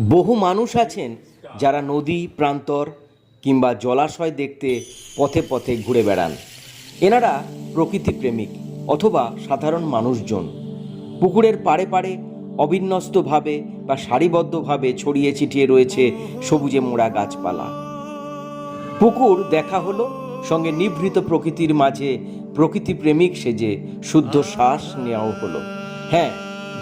বহু মানুষ আছেন যারা নদী, প্রান্তর কিংবা জলাশয় দেখতে পথে পথে ঘুরে বেড়ান। এনারা প্রকৃতি প্রেমিক অথবা সাধারণ মানুষজন। পুকুরের পাড়ে পাড়ে অবিন্যস্তভাবে বা সারিবদ্ধভাবে ছড়িয়ে ছিটিয়ে রয়েছে সবুজে মোড়া গাছপালা। পুকুর দেখা হলো সঙ্গে নিভৃত প্রকৃতির মাঝে প্রকৃতি প্রেমিক সেজে শুদ্ধ শ্বাস নেওয়াও হলো। হ্যাঁ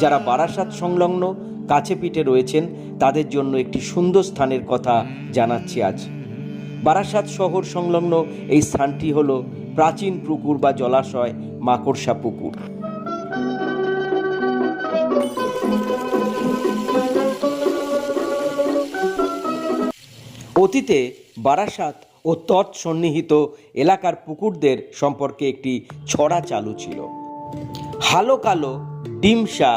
যারা বারাসাত সংলগ্ন কাছে পিঠে রয়েছেন তাদের জন্য একটি সুন্দর স্থানের কথা জানাচ্ছি আজ। বারাসাত শহর সংলগ্ন এই স্থানটি হল প্রাচীন পুকুর বা জলাশয় মাকড়সা পুকুর। অতীতে বারাসাত ও তৎসন্নিহিত এলাকার পুকুরদের সম্পর্কে একটি ছড়া চালু ছিল। হালো কালো ডিমসা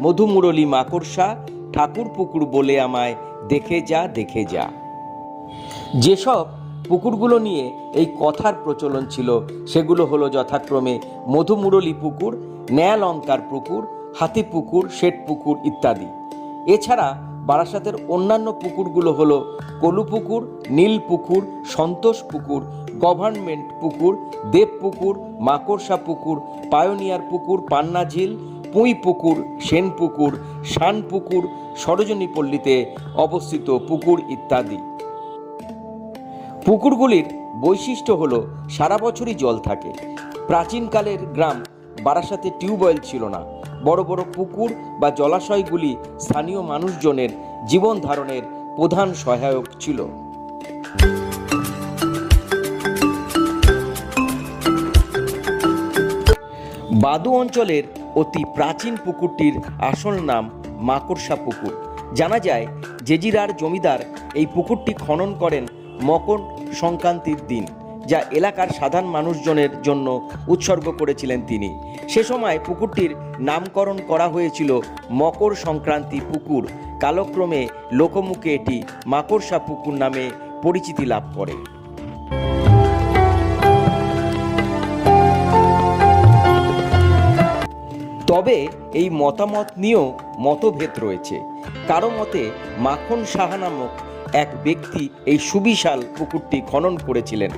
মধুমুরলী মাকড়সা ঠাকুর পুকুর বলে আমায়, দেখে যা দেখে যা। যেসব পুকুরগুলো নিয়ে এই কথার প্রচলন ছিল, সেগুলো হলো যথাক্রমে মধুমুরলী পুকুর, ন্যায়ালঙ্কার পুকুর, হাতি পুকুর, শেঠ পুকুর ইত্যাদি। এছাড়া বারাসাতের অন্যান্য পুকুরগুলো হলো কলু পুকুর, নীল পুকুর, সন্তোষ পুকুর, গভর্নমেন্ট পুকুর, দেব পুকুর, মাকড়সা পুকুর, পায়োনিয়ার পুকুর পান্না ঝিল পুঁই পুকুর সেন পুকুর শান পুকুর সরোজনী পল্লীতে অবস্থিত পুকুর ইত্যাদি। পুকুরগুলির বৈশিষ্ট্য হলো, সারা বছরই জল থাকে। প্রাচীনকালের গ্রাম বারাসাতে টিউবওয়েল ছিল না। বড় বড় পুকুর বা জলাশয়গুলি স্থানীয় মানুষজনের জীবন ধারণের প্রধান সহায়ক ছিল। বাদু অঞ্চলের অতি প্রাচীন পুকুরটির আসল নাম মাকড়সা পুকুর। জানা যায়, জেজিরার জমিদার এই পুকুরটি খনন করেন মকর সংক্রান্তির দিন, যা এলাকার সাধারণ মানুষজনের জন্য উৎসর্গ করেছিলেন তিনি। সে সময় পুকুরটির নামকরণ করা হয়েছিল মকর সংক্রান্তি পুকুর। কালক্রমে লোকমুখে এটি মাকড়সা পুকুর নামে পরিচিতি লাভ করে। তবে এই মতামত নিয়েও মতভেদ রয়েছে। কারও মতে মাখন সাহা নামক এক ব্যক্তি এই সুবিশাল পুকুরটি খনন করেছিলেন।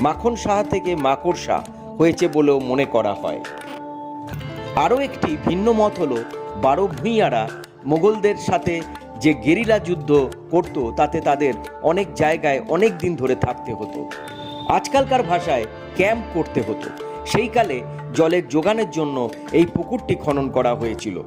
মাখন সাহা থেকে মাকড়সা হয়েছে বলেও মনে করা হয়। আরও একটি ভিন্ন মত হল, বারো ভূঁইয়ারা মোগলদের সাথে যে গেরিলা যুদ্ধ করত, তাতে তাদের অনেক জায়গায় অনেক দিন ধরে থাকতে হতো। আজকালকার ভাষায় ক্যাম্প করতে হতো। সেই কালে জলের যোগানের জন্য এই পুকুরটি খনন করা হয়েছিল।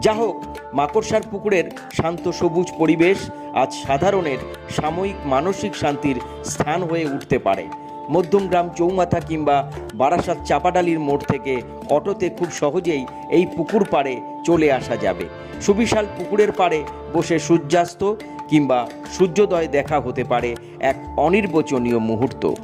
যা হোক, মাকড়সার পুকুরের শান্ত সবুজ পরিবেশ আজ সাধারণের সাময়িক মানসিক শান্তির স্থান হয়ে উঠতে পারে। মধ্যমগ্রাম চৌমাথা কিংবা বারাসাত চাপাডালির মোড় থেকে অটোতে খুব সহজেই এই পুকুর পাড়ে চলে আসা যাবে। সুবিশাল পুকুরের পাড়ে বসে সূর্যাস্ত কিংবা সূর্যোদয় দেখা হতে পারে এক অনির্বচনীয় মুহূর্ত।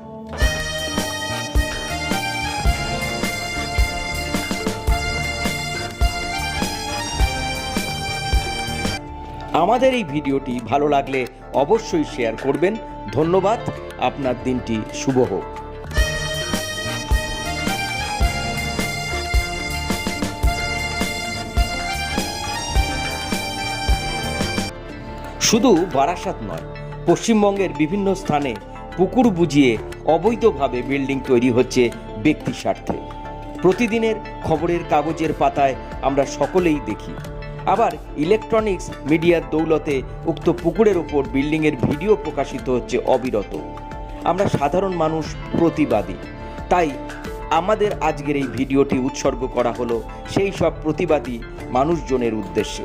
আমাদের এই ভিডিওটি ভালো লাগলে অবশ্যই শেয়ার করবেন। ধন্যবাদ। আপনার দিনটি শুভ হোক। শুধু বারাসাত নয়, পশ্চিমবঙ্গের বিভিন্ন স্থানে পুকুর বুঝিয়ে অবৈধভাবে বিল্ডিং তৈরি হচ্ছে ব্যক্তি স্বার্থে। প্রতিদিনের খবরের কাগজের পাতায় আমরা সকলেই দেখি। আবার ইলেকট্রনিক্স মিডিয়ার দৌলতে উক্ত পুকুরের ওপর বিল্ডিংয়ের ভিডিও প্রকাশিত হচ্ছে অবিরত। আমরা সাধারণ মানুষ প্রতিবাদী। তাই আমাদের আজকের এই ভিডিওটি উৎসর্গ করা হলো সেই সব প্রতিবাদী মানুষজনের উদ্দেশ্যে।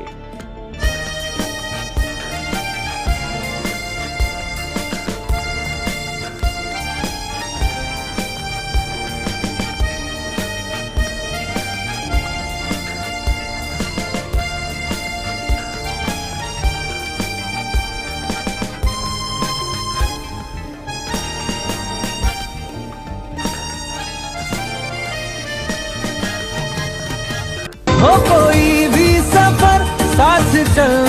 हो कोई भी सफ़र साथ चलना